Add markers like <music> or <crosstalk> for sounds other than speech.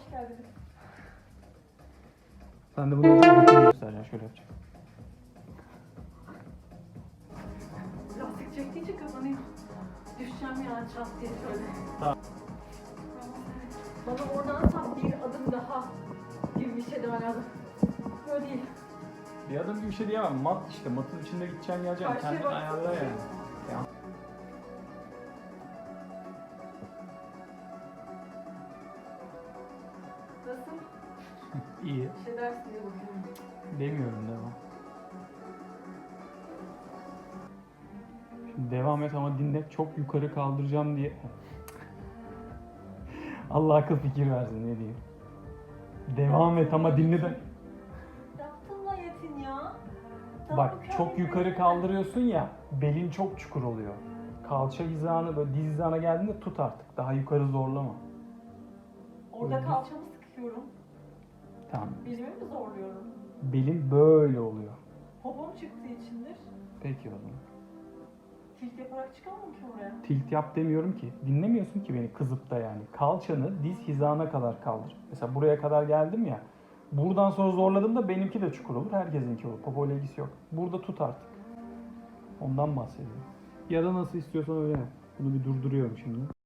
hoş geldin. Sen de bunu özellikle göstereceksin. Şöyle yapacaksın. Lastik çektiği için kafanı düşeceğim ya çat diye şöyle. Tamam. Bana oradan sap bir adım daha gibi bir şey demen lazım. Böyle değil. Bir adım gibi bir şey diyemem. Mat işte. Matın içinde gideceksin geleceksin. Kendin ayarla yani. Ya. Nasıl? <laughs> İyi. Bir şey dersin diye bakıyorum. Demiyorum devam. Şimdi devam et ama dinle. Çok yukarı kaldıracağım diye. <laughs> Allah akıl fikir versin ne diyeyim. Devam et ama dinle de. Yaptın Yetin ya. Daha Bak çok yukarı kaldırıyorsun ya belin çok çukur oluyor. Kalça hizanı böyle diz hizana geldiğinde tut artık. Daha yukarı zorlama. Orada Öyle. kalçamı sıkıyorum. Tamam. Bilimi mi zorluyorum? Belin böyle oluyor. Popom çıktığı içindir. Peki o zaman. Tilt yaparak çıkamam ki oraya. Tilt yap demiyorum ki. Dinlemiyorsun ki beni kızıp da yani. Kalçanı diz hizana kadar kaldır. Mesela buraya kadar geldim ya. Buradan sonra zorladığımda benimki de çukur olur. Herkesinki olur. Popoyla ilgisi yok. Burada tut artık. Ondan bahsediyorum. Ya da nasıl istiyorsan öyle. Bunu bir durduruyorum şimdi.